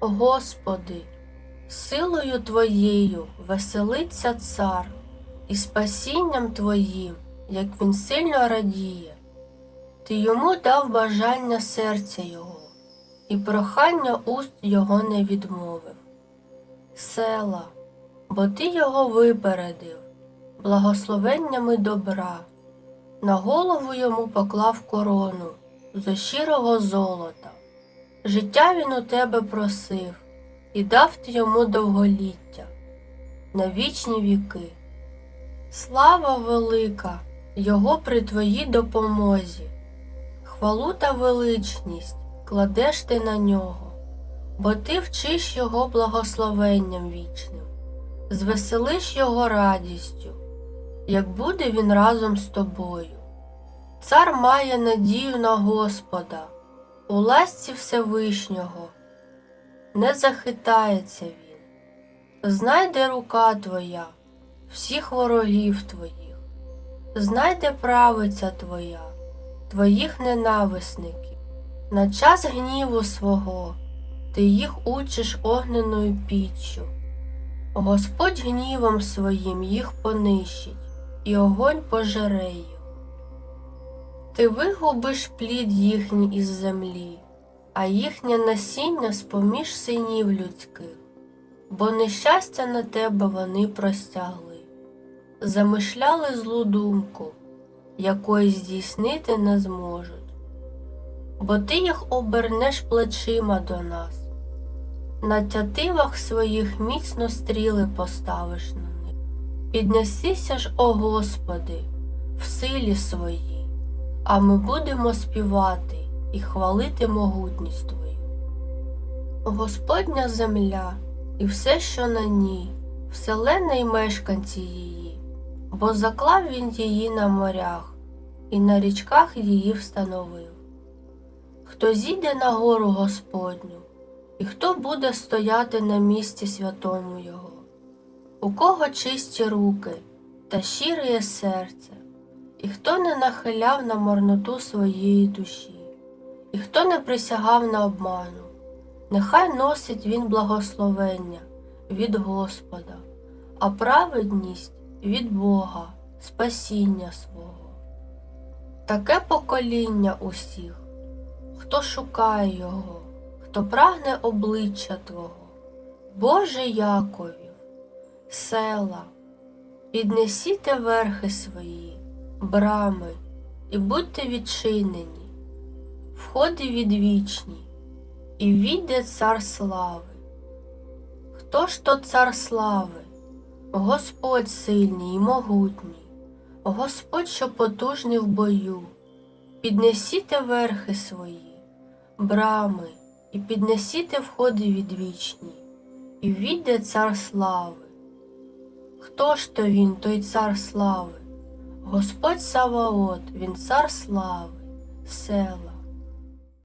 Господи, силою Твоєю веселиться цар, і спасінням Твоїм, як він сильно радіє. Ти йому дав бажання серця Його, і прохання уст Його не відмовив. Села, бо ти його випередив, благословеннями добра, на голову йому поклав корону зо щирого золота. Життя він у тебе просив, і дав ти йому довголіття на вічні віки. Слава велика Його при твоїй допомозі, хвалу та величність кладеш ти на нього, бо ти вчиш його благословенням вічним, звеселиш його радістю, як буде він разом з тобою. Цар має надію на Господа, у ласці Всевишнього, не захитається він, знайде рука твоя всіх ворогів твоїх, знайде правиця твоя, твоїх ненависників, на час гніву свого ти їх учиш огненою піччю. Господь гнівом своїм їх понищить, і огонь пожере їх. Ти вигубиш плід їхній із землі, а їхнє насіння з-поміж синів людських, бо нещастя на тебе вони простягли, замишляли злу думку, якої здійснити не зможуть, бо ти їх обернеш плечима до нас, на тятивах своїх міцно стріли поставиш на них. Піднесися ж, о Господи, в силі своїй, а ми будемо співати і хвалити могутність Твою. Господня земля і все, що на ній, вселена й мешканці її, бо заклав він її на морях і на річках її встановив. Хто зійде на гору Господню, і хто буде стояти на місці святому Його, у кого чисті руки та щире серце, і хто не нахиляв на марноту своєї душі, і хто не присягав на обману, нехай носить він благословення від Господа, а праведність від Бога, спасіння свого. Таке покоління усіх, хто шукає Його, хто прагне обличчя Твого, Боже Яковів, села, піднесіте верхи свої, брами, і будьте відчинені, входи відвічні, і війде цар слави. Хто ж то цар слави? Господь сильний і могутній, Господь, що потужний в бою, піднесіте верхи свої, брами, і піднесіте входи відвічні, і війде цар слави. Хто ж то він, той цар слави? Господь Саваот, він цар слави, села.